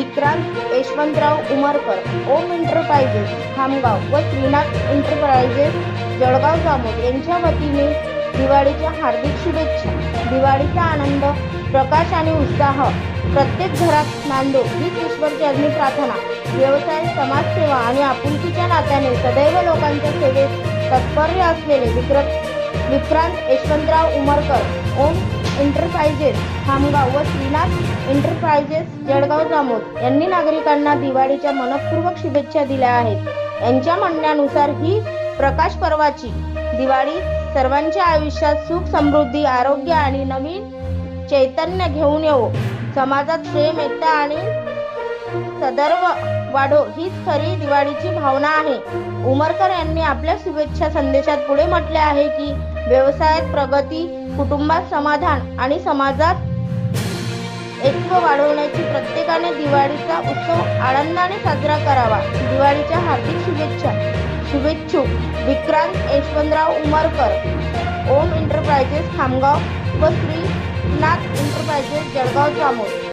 Vikrant Yashwantrao Umarkar Om enterprises Khamgaon व Shrinath enterprises Jalgaon Jamod यांच्या वतीने दिवाळीच्या हार्दिक शुभेच्छा. दिवाळीचा आनंद प्रकाश आणि उत्साह. प्रत्येक घरात नांदो हीच ईश्वरचरणी प्रार्थना. व्यवसाय समाजसेवा आणि आपुलकीच्या नात्याने सदैव लोकांच्या सेवेत तत्पर्य असलेले विक्र विक्रांत यशवंतराव उमरकर ओम एंटरप्राइजेस खामगाव व श्रीनाथ एंटरप्राइजेस जळगाव जामोद यांनी नागरिकांना दिवाळीच्या मनपूर्वक शुभेच्छा दिल्या आहेत. यांच्या म्हणण्यानुसार ही प्रकाश पर्वाची दिवाळी सर्वांच्या आयुष्यात सुख समृद्धी आरोग्य आणि नवीन चैतन्य घेऊन येवो. समाजात प्रेम एकता आणि सदर्व वाढो हीच खरी दिवाळीची भावना आहे. उमरकर यांनी आपल्या शुभेच्छा संदेशात पुढे म्हटले आहे की व्यवसायात प्रगती कुटुंबात समाधान आणि समाजात एकत्व वाढवण्याची प्रत्येकाने दिवाळीचा उत्सव आनंदाने साजरा करावा. दिवाळीच्या हार्दिक शुभेच्छा. शुभेच्छुक. विक्रांत यशवंतराव उमरकर. ओम एंटरप्राइजेस खामगाव व श्रीनाथ एंटरप्राइजेस जळगाव जामोद.